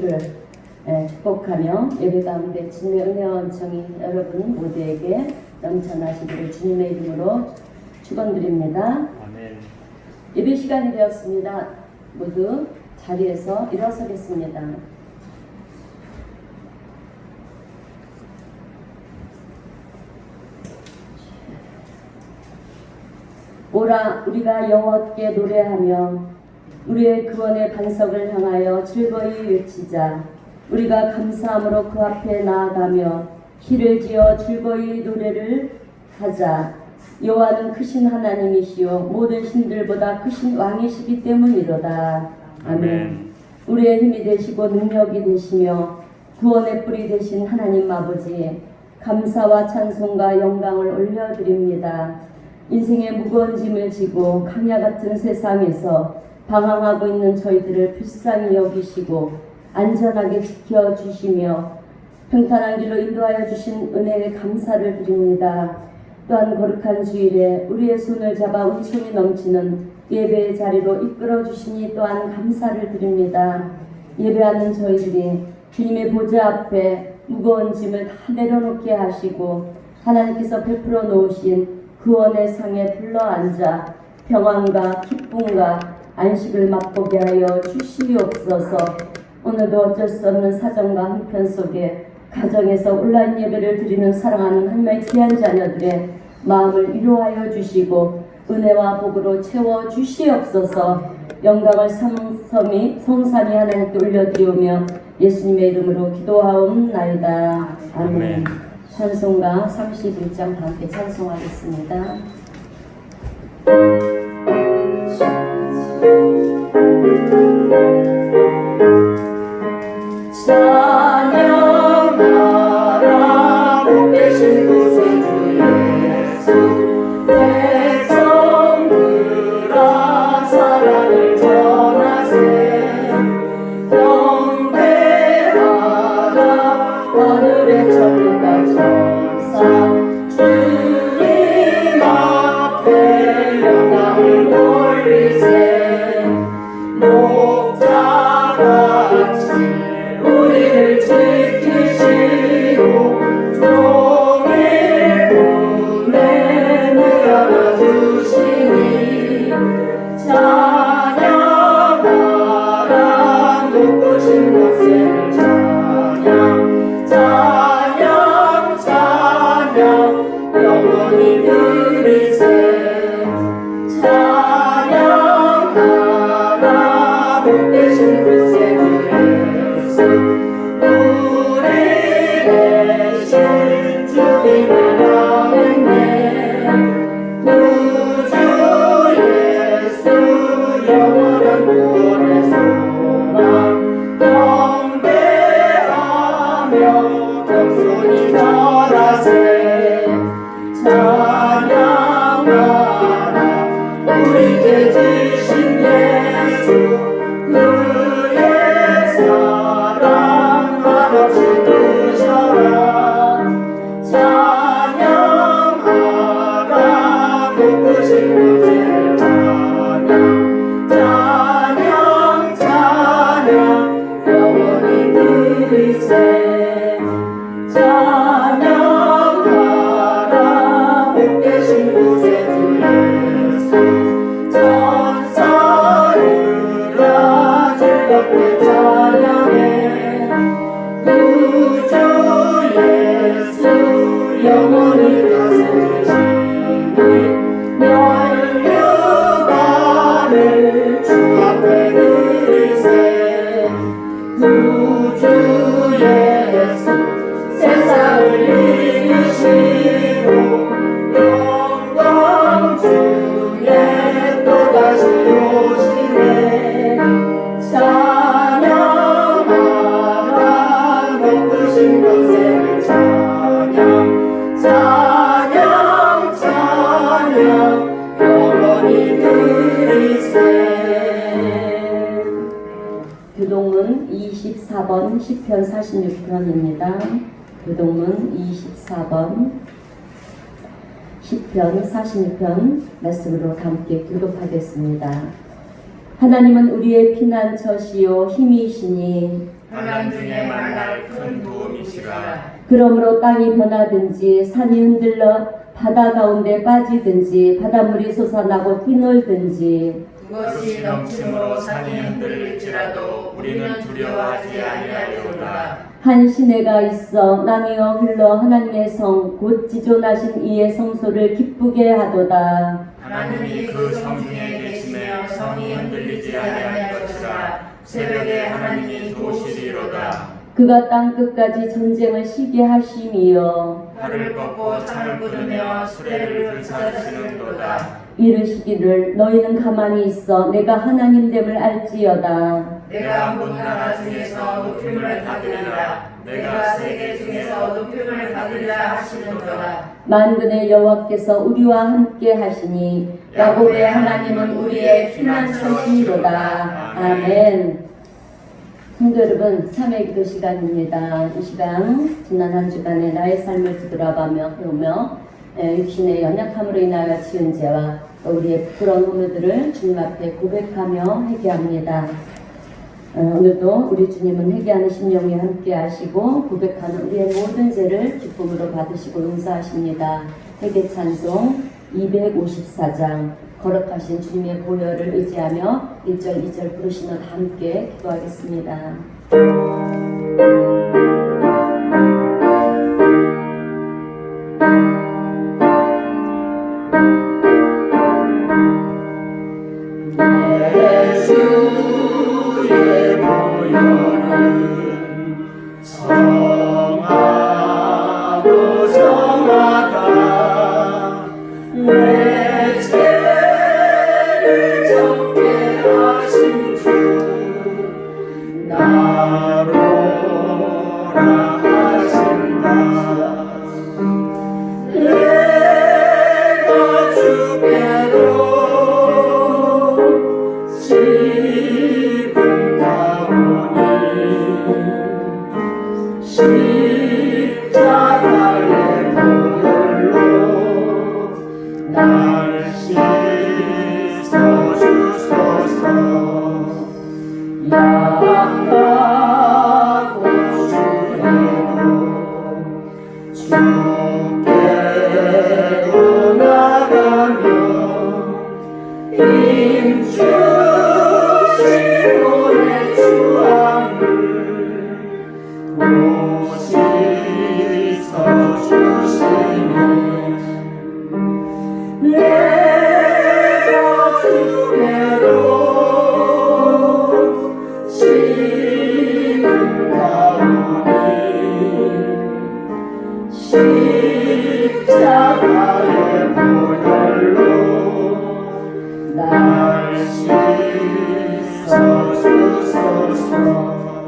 여러분 모두를 예, 축복하며 예배 가운데 주님의 은혜와 은총이 여러분 모두에게 넘쳐나시기를 주님의 이름으로 축원드립니다. 예배 시간이 되었습니다. 모두 자리에서 일어서겠습니다. 오라 우리가 여호와께 노래하며 우리의 구원의 반석을 향하여 즐거이 외치자 우리가 감사함으로 그 앞에 나아가며 키를 지어 즐거이 노래를 하자 여호와는 크신 하나님이시요 모든 신들보다 크신 왕이시기 때문이로다 아멘. 우리의 힘이 되시고 능력이 되시며 구원의 뿌리 되신 하나님 아버지 감사와 찬송과 영광을 올려드립니다. 인생의 무거운 짐을 지고 강야 같은 세상에서 방황하고 있는 저희들을 불쌍히 여기시고 안전하게 지켜주시며 평탄한 길로 인도하여 주신 은혜에 감사를 드립니다. 또한 거룩한 주일에 우리의 손을 잡아 은총이 넘치는 예배의 자리로 이끌어 주시니 또한 감사를 드립니다. 예배하는 저희들이 주님의 보좌 앞에 무거운 짐을 다 내려놓게 하시고 하나님께서 베풀어 놓으신 구원의 상에 둘러앉아 평안과 기쁨과 안식을 맛보게 하여 주시옵소서. 오늘도 어쩔 수 없는 사정과 한편 속에 가정에서 온라인 예배를 드리는 사랑하는 하나님의 귀한 자녀들의 마음을 위로하여 주시고 은혜와 복으로 채워 주시옵소서. 영광을 성삼이 성삼이 하나님께 올려드리오며 예수님의 이름으로 기도하옵나이다. 아멘. 아멘. 찬송가 31장 함께 찬송하겠습니다. 찬양하라 복 되신 구 찬양하라 복되신 영원히 다스리시니 교동문 24번 10편 46편입니다. 교동문 24번 10편 46편 말씀으로 함께 교독하겠습니다. 하나님은 우리의 피난처시요 힘이시니 환난 중에 만날 큰 도움이시라 그러므로 땅이 변하든지 산이 흔들러 바다 가운데 빠지든지 바닷물이 솟아나고 뛰놀든지. 그것이 넘침으로 산이 흔들릴지라도 우리는 두려워하지 아니하리로다. 한 시내가 있어 나뉘어 흘러 하나님의 성 곧 지존하신 이의 성소를 기쁘게 하도다. 하나님이 그 성중에 계시며 성이 흔들리지 아니할 것이라 새벽에 하나님이 도우시리로다. 그가 땅 끝까지 전쟁을 쉬게 하심이요 팔을 꺾고 창을 끊으며 수레를 불사르시는도다. 이르시기를 너희는 가만히 있어 내가 하나님 됨을 알지어다. 내가 문 나라 중에서 높임을 받으리라. 내가 세계 중에서 높임을 받으리라 하시는도다. 만군의 여호와께서 우리와 함께 하시니 야곱의 하나님은 우리의 피난처시로다. 아멘 성도 여러분 참회 기도 시간입니다. 이 시간 지난 한 주간의 나의 삶을 뒤돌아가며 배우며 에, 육신의 연약함으로 인하여 지은 죄와 또 우리의 부끄러운 허물들을 주님 앞에 고백하며 회개합니다. 어, 오늘도 우리 주님은 회개하는 심령이 함께 하시고 고백하는 우리의 모든 죄를 기쁨으로 받으시고 용서하십니다. 회개 찬송 254장 거룩하신 주님의 보혈을 의지하며 1절 2절 부르시며 다 함께 기도하겠습니다. 하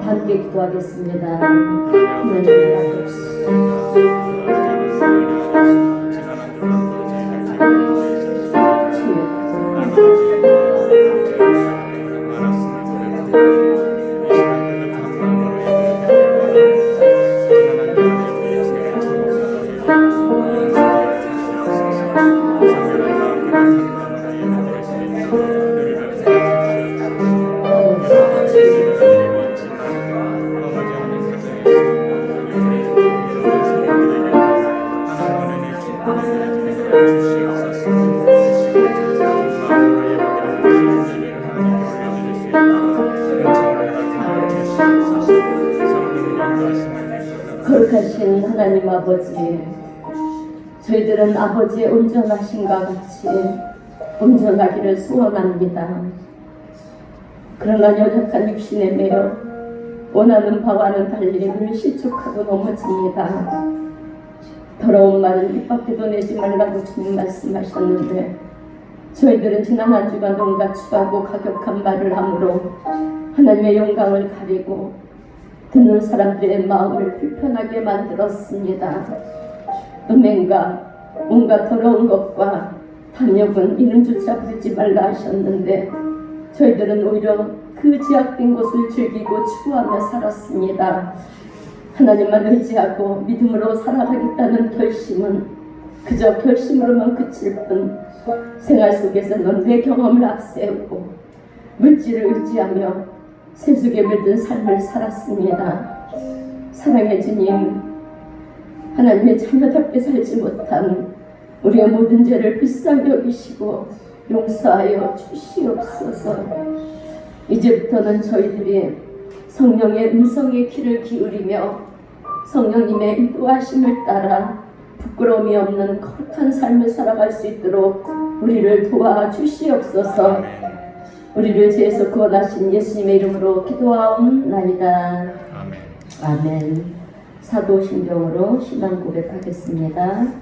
함께 기도하겠습니다. 하나님 아버 아버지의 온전하신과 같이 온전하기를 소원합니다. 그러나 연약한 육신에 매여 원하는 바와는 달리 늘 실족하고 넘어집니다. 더러운 말은 입 밖에도 내지 말라고 주님 말씀하셨는데 저희들은 지난 한 주간 온갖 추하고 가격한 말을 함으로 하나님의 영광을 가리고 듣는 사람들의 마음을 불편하게 만들었습니다. 음행과 온갖 더러운 것과 탐욕은 이름조차 부르지 말라 하셨는데 저희들은 오히려 그 제약된 것을 즐기고 추구하며 살았습니다. 하나님만 의지하고 믿음으로 살아가겠다는 결심은 그저 결심으로만 그칠 뿐 생활 속에서는 내 경험을 앞세우고 물질을 의지하며 세속에 물든 삶을 살았습니다. 사랑해 주님, 하나님의 자녀답게 살지 못한 우리의 모든 죄를 비싸게 여기시고 용서하여 주시옵소서. 이제부터는 저희들이 성령의 음성에 귀를 기울이며 성령님의 인도하심을 따라 부끄러움이 없는 거룩한 삶을 살아갈 수 있도록 우리를 도와주시옵소서. 우리를 죄에서 구원하신 예수님의 이름으로 기도하옵나이다. 아멘. 아멘. 사도신경으로 신앙 고백하겠습니다.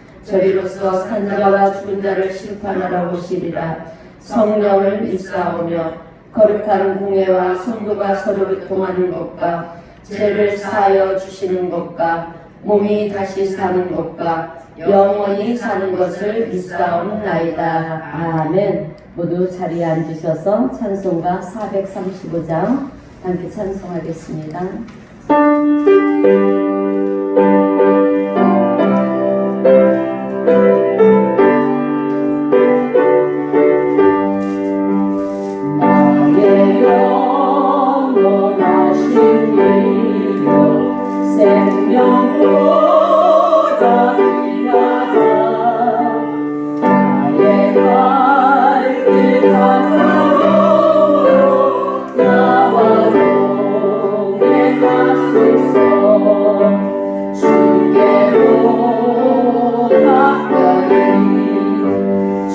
저리로서 산자와 죽은 자를 심판하러 오시리라 성령을 믿사오며 거룩한 공예와 성도가 서로 교통하는 것과 죄를 사하여 주시는 것과 몸이 다시 사는 것과 영원히 사는 것을 믿사옵나이다. 아멘. 모두 자리에 앉으셔서 찬송가 435장 함께 찬송하겠습니다.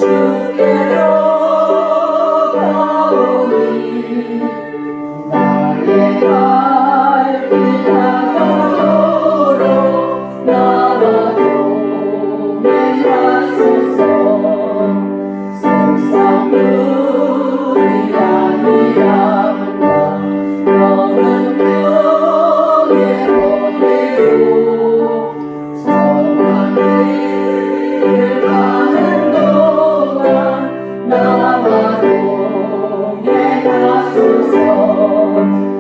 주께로 동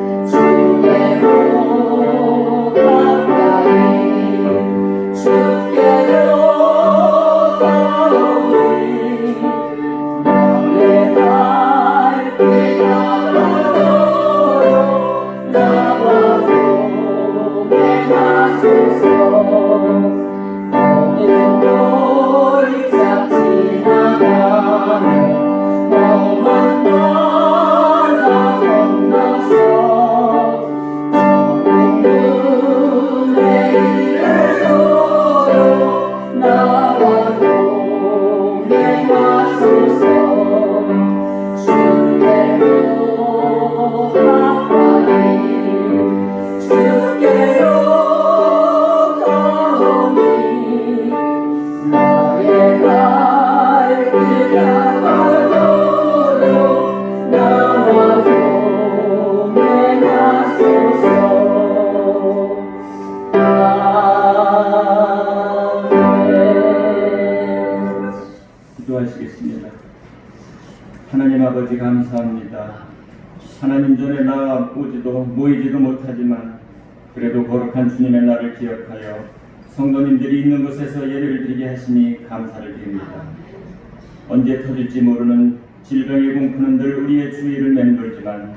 기도하시겠습니다. 하나님 아버지 감사합니다. 하나님 전에 나 오지도 모이지도 못하지만 그래도 거룩한 주님의 날을 기억하여 성도님들이 있는 곳에서 예배를 드리게 하시니 감사를 드립니다. 언제 터질지 모르는 질병의 공포는 늘 우리의 주위를 맴돌지만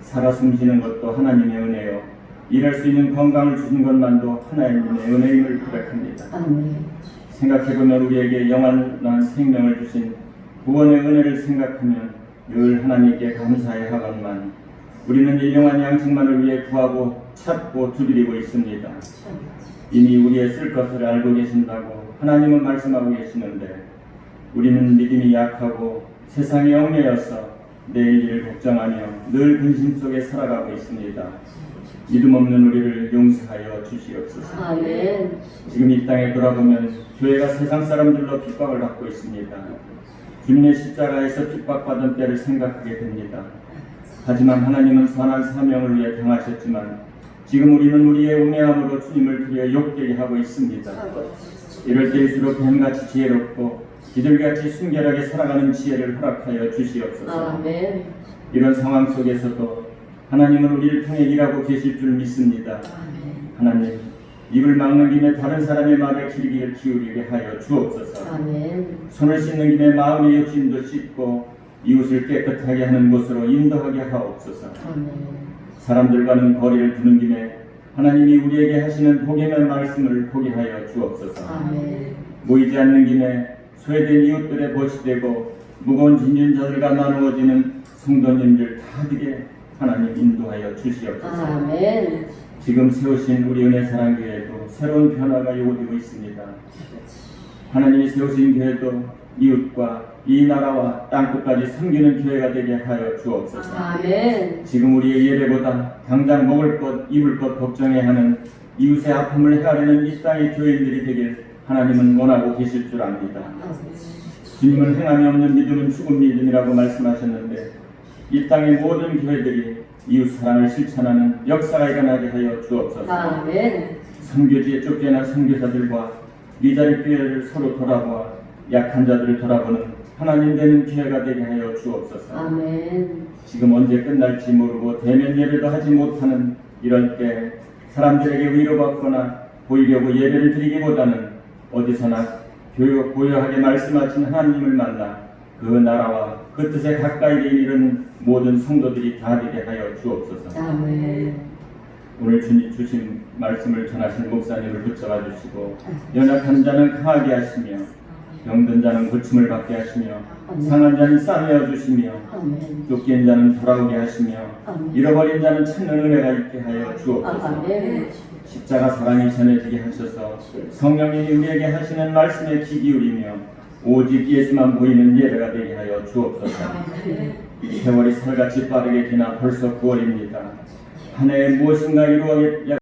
살아 숨쉬는 것도 하나님의 은혜요 일할 수 있는 건강을 주신 것만도 하나님의 은혜임을 고백합니다. 아멘 생각해보면 우리에게 영원한 생명을 주신 구원의 은혜를 생각하면 늘 하나님께 감사해 하건만 우리는 일용한 양식만을 위해 구하고 찾고 두드리고 있습니다. 이미 우리의 쓸 것을 알고 계신다고 하나님은 말씀하고 계시는데 우리는 믿음이 약하고 세상에 얽매여서 내일 일을 걱정하며 늘 근심 속에 살아가고 있습니다. 믿음 없는 우리를 용서하여 주시옵소서. 아멘. 지금 이 땅에 돌아보면 교회가 세상 사람들로 핍박을 받고 있습니다. 주님의 십자가에서 핍박받은 때를 생각하게 됩니다. 하지만 하나님은 선한 사명을 위해 당하셨지만 지금 우리는 우리의 우매함으로 주님을 드려 욕되게 하고 있습니다. 이럴 때일수록 뱀같이 지혜롭고 기들같이 순결하게 살아가는 지혜를 허락하여 주시옵소서. 아멘. 이런 상황 속에서도 하나님은 우리를 통해 일하고 계실 줄 믿습니다. 하나님, 입을 막는 김에 다른 사람의 말에 귀를 기울이게 하여 주옵소서. 아멘. 손을 씻는 김에 마음의 욕심도 씻고 이웃을 깨끗하게 하는 곳으로 인도하게 하옵소서. 아멘. 사람들과는 거리를 두는 김에 하나님이 우리에게 하시는 복음의 말씀을 보게 하여 주옵소서. 아멘. 모이지 않는 김에 소외된 이웃들의 벗이 되고 무거운 진진자들과 나누어지는 성도님들 다 되게 하나님 인도하여 주시옵소서. 아멘. 지금 세우신 우리 은혜 사랑교회도 새로운 변화가 요구되고 있습니다. 하나님이 세우신 교회도 이웃과 이 나라와 땅끝까지 섬기는 교회가 되게 하여 주옵소서. 아멘. 지금 우리의 예배보다 당장 먹을 것, 입을 것 걱정해야 하는 이웃의 아픔을 헤아리는 이 땅의 교인들이 되길 하나님은 원하고 계실 줄 압니다. 주님은 행함이 없는 믿음은 죽은 믿음이라고 말씀하셨는데 이 땅의 모든 교회들이 이웃 사랑을 실천하는 역사가 일어나게 하여 주옵소서. 아멘. 선교지에 쫓겨난 선교사들과 미자리 교회를 서로 돌아보아 약한 자들을 돌아보는 하나님 되는 교회가 되게 하여 주옵소서. 아멘. 지금 언제 끝날지 모르고 대면 예배도 하지 못하는 이럴 때 사람들에게 위로받거나 보이려고 예배를 드리기보다는 어디서나 교요, 고요하게 말씀하신 하나님을 만나 그 나라와 그 뜻에 가까이 이르는 모든 성도들이 다 되게 하여 주옵소서. 아멘. 오늘 주님 주신 말씀을 전하신 목사님을 붙잡아 주시고 연약한 자는 강하게 하시며 병든 자는 고침을 받게 하시며 상한 자는 싸매어 주시며. 쫓긴 자는 돌아오게 하시며. 잃어버린 자는 찾는 은혜가 있게 하여 주옵소서. 십자가 사랑이 전해지게 하셔서 성령님이 우리에게 하시는 말씀에 귀 기울이며 오직 예수만 보이는 예배가 되게 하여 주옵소서. 이 세월이 살같이 빠르게 지나 벌써 9월입니다. 한 해에 무엇인가 이루어야